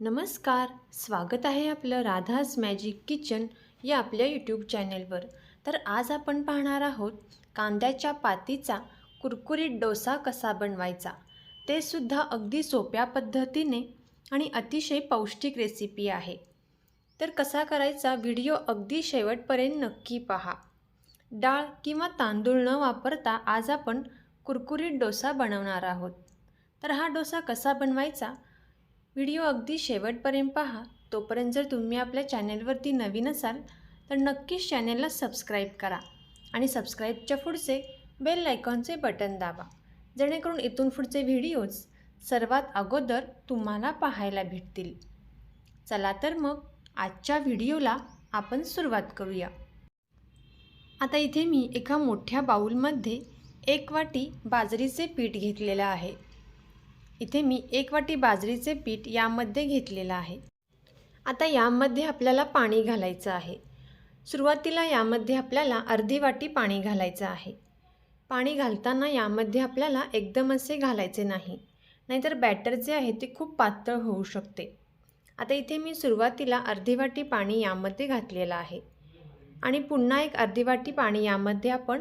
नमस्कार स्वागत आहे आपलं राधाज मॅजिक किचन या आपल्या यूट्यूब चॅनेलवर तर आज आपण पाहणार आहोत कांद्याच्या पातीचा कुरकुरीत डोसा कसा बनवायचा? ते सुद्धा अगदी सोप्या पद्धतीने आणि अतिशय पौष्टिक रेसिपी आहे. तर कसा करायचा व्हिडिओ अगदी शेवटपर्यंत नक्की पहा. डाळ किंवा तांदूळ न वापरता आज आपण कुरकुरीत डोसा बनवणार आहोत. तर हा डोसा कसा बनवायचा? व्हिडिओ अगदी शेवटपर्यंत पहा. तोपर्यंत जर तुम्ही आपल्या चॅनेलवरती नवीन असाल तर नक्कीच चॅनेलला सबस्क्राईब करा आणि सबस्क्राईबच्या पुढचे बेल लायकॉनचे बटन दाबा. जेणेकरून इथून पुढचे व्हिडिओज सर्वात अगोदर तुम्हाला पाहायला भेटतील. चला तर मग आजच्या व्हिडिओला आपण सुरुवात करूया. आता इथे मी एका मोठ्या बाऊलमध्ये एक वाटी बाजरीचे पीठ घेतलेलं आहे. इथे मी एक वाटी बाजरीचे पीठ यामध्ये घेतलेलं आहे. आता यामध्ये आपल्याला पाणी घालायचं आहे. सुरुवातीला यामध्ये आपल्याला अर्धी वाटी पाणी घालायचं आहे. पाणी घालताना यामध्ये आपल्याला एकदम असे घालायचे नाही. नाहीतर बॅटर जे आहे ते खूप पातळ होऊ शकते. आता इथे मी सुरुवातीला अर्धी वाटी पाणी यामध्ये घातलेलं आहे. आणि पुन्हा एक अर्धी वाटी पाणी यामध्ये आपण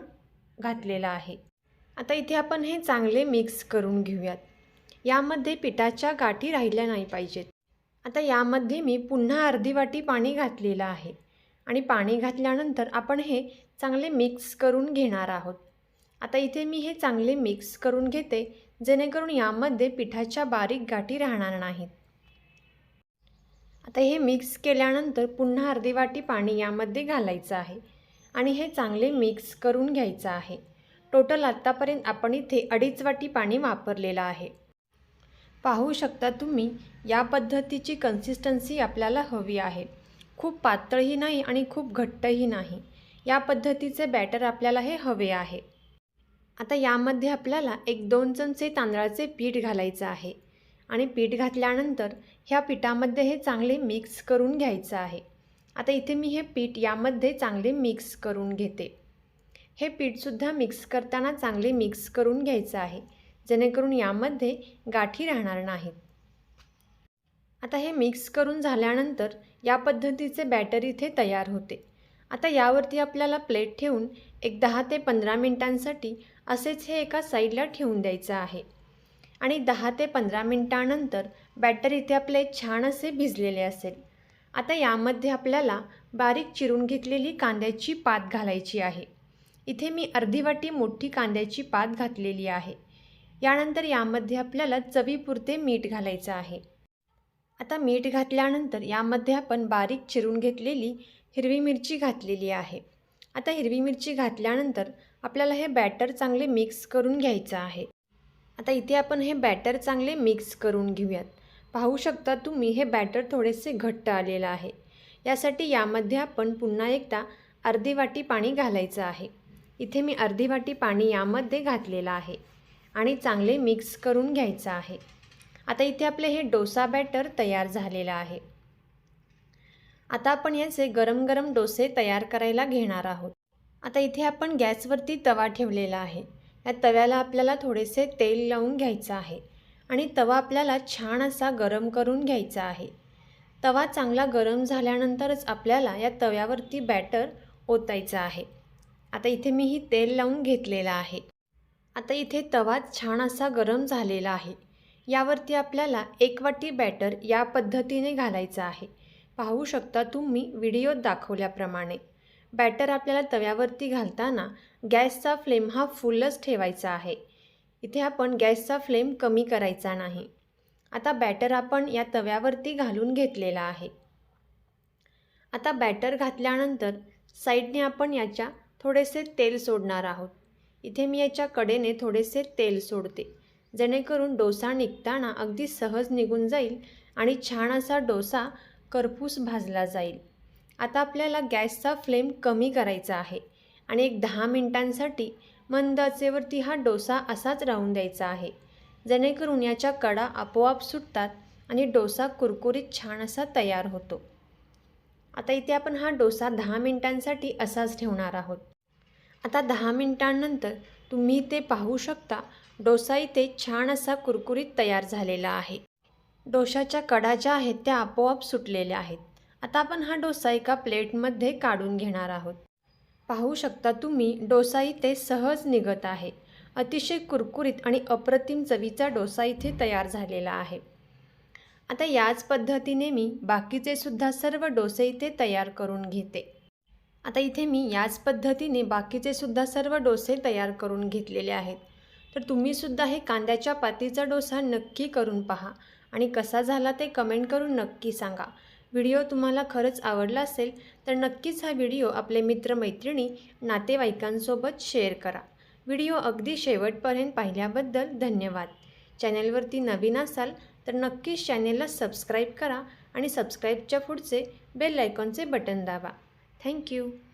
घातलेलं आहे. आता इथे आपण हे चांगले मिक्स करून घेऊयात. यामध्ये पिठाच्या गाठी राहिल्या नाही पाहिजेत. आता यामध्ये मी पुन्हा अर्धी वाटी पाणी घातलेलं आहे. आणि पाणी घातल्यानंतर आपण हे चांगले मिक्स करून घेणार आहोत. आता इथे मी हे चांगले मिक्स करून घेते जेणेकरून यामध्ये पिठाच्या बारीक गाठी राहणार नाहीत. आता हे मिक्स केल्यानंतर पुन्हा अर्धी वाटी पाणी यामध्ये घालायचं आहे. आणि हे चांगले मिक्स करून घ्यायचं आहे. टोटल आत्तापर्यंत आपण इथे अडीच वाटी पाणी वापरलेलं आहे. पाहू शकता तुम्ही या पद्धतीची कन्सिस्टन्सी आपल्याला हवी आहे. खूप पातळही नाही आणि खूप घट्टही नाही. या पद्धतीचे बॅटर आपल्याला हे हवे आहे. आता यामध्ये आपल्याला एक दोन चमचे तांदळाचे पीठ घालायचं आहे. आणि पीठ घातल्यानंतर ह्या पिठामध्ये हे चांगले मिक्स करून घ्यायचं आहे. आता इथे मी हे पीठ यामध्ये चांगले मिक्स करून घेते. हे पीठसुद्धा मिक्स करताना चांगले मिक्स करून घ्यायचं आहे. जेणेकरून यामध्ये गाठी राहणार नाहीत. आता हे मिक्स करून झाल्यानंतर या पद्धतीचे बॅटर इथे तयार होते. आता यावरती आपल्याला प्लेट ठेवून एक दहा ते पंधरा मिनटांसाठी असेच हे एका साईडला ठेवून द्यायचं आहे. आणि दहा ते पंधरा मिनटानंतर बॅटर इथे आपले छान असे भिजलेले असेल. आता यामध्ये आपल्याला बारीक चिरून घेतलेली कांद्याची पात घालायची आहे. इथे मी अर्धी वाटी मोठी कांद्याची पात घातलेली आहे. यानंतर यामध्ये आपल्याला चवीपुरते मीठ घालायचं आहे. आता मीठ घातल्यानंतर यामध्ये आपण बारीक चिरून घेतलेली हिरवी मिरची घातलेली आहे. आता हिरवी मिरची घातल्यानंतर आपल्याला हे बॅटर चांगले मिक्स करून घ्यायचं आहे. आता इथे आपण हे बॅटर चांगले मिक्स करून घेऊयात. पाहू शकता तुम्ही हे बॅटर थोडेसे घट्ट आलेलं आहे. यासाठी यामध्ये आपण पुन्हा एकदा अर्धी वाटी पाणी घालायचं आहे. इथे मी अर्धी वाटी पाणी यामध्ये घातलेलं आहे. आणि चांगले मिक्स करून घ्यायचं आहे. आता इथे आपले हे डोसा बॅटर तयार झालेलं आहे. आता आपण याचे गरम गरम डोसे तयार करायला घेणार आहोत. आता इथे आपण गॅसवरती तवा ठेवलेला आहे. या तव्याला आपल्याला थोडेसे तेल लावून घ्यायचं आहे आणि तवा आपल्याला छान असा गरम करून घ्यायचा आहे. तवा चांगला गरम झाल्यानंतरच आपल्याला या तव्यावरती बॅटर ओतायचं आहे. आता इथे मी ही तेल लावून घेतलेलं आहे. आता इथे तवा छान असा गरम झालेला आहे. यावरती आपल्याला एक वाटी बॅटर या पद्धतीने घालायचं आहे. पाहू शकता तुम्ही व्हिडिओत दाखवल्याप्रमाणे. बॅटर आपल्याला तव्यावरती घालताना गॅसचा फ्लेम हा फुलच ठेवायचा आहे. इथे आपण गॅसचा फ्लेम कमी करायचा नाही. आता बॅटर आपण या तव्यावरती घालून घेतलेला आहे. आता बॅटर घातल्यानंतर साईडने आपण याच्या थोडेसे तेल सोडणार आहोत. इथे मी याच्या कडेने थोडेसे तेल सोडते. जेणेकरून डोसा निघताना अगदी सहज निघून जाईल आणि छान असा डोसा करपूस भाजला जाईल. आता आपल्याला गॅसचा फ्लेम कमी करायचा आहे आणि एक दहा मिनटांसाठी मंद आचेवरती हा डोसा असाच राहून द्यायचा आहे. जेणेकरून याच्या कडा आपोआप सुटतात आणि डोसा कुरकुरीत छान असा तयार होतो. आता इथे आपण हा डोसा दहा मिनटांसाठी असाच ठेवणार आहोत. आता दहा मिनटांनंतर तुम्ही ते पाहू शकता. डोसा इथे छान असा कुरकुरीत तयार झालेला आहे. डोशाच्या कडा ज्या आहेत त्या आपोआप सुटलेल्या आहेत. आता आपण हा डोसा एका प्लेटमध्ये काढून घेणार आहोत. पाहू शकता तुम्ही डोसा इथे सहज निघत आहे. अतिशय कुरकुरीत आणि अप्रतिम चवीचा डोसा इथे तयार झालेला आहे. आता याच पद्धतीने मी बाकीचे सुद्धा सर्व डोसे इथे तयार करून घेते. आता इथे मी याच पद्धतीने बाकीचे सुद्धा सर्व डोसे तयार करून घेतलेले आहेत. तर तुम्हीसुद्धा हे कांद्याच्या पातीचा डोसा नक्की करून पहा आणि कसा झाला ते कमेंट करून नक्की सांगा. व्हिडिओ तुम्हाला खरंच आवडला असेल तर नक्कीच हा व्हिडिओ आपले मित्रमैत्रिणी नातेवाईकांसोबत शेअर करा. व्हिडिओ अगदी शेवटपर्यंत पाहिल्याबद्दल धन्यवाद. चॅनलवरती नवीन असाल तर नक्कीच चॅनेलला सबस्क्राईब करा आणि सबस्क्राईबच्या पुढचे बेल आयकॉनचे बटन दाबा. Thank you.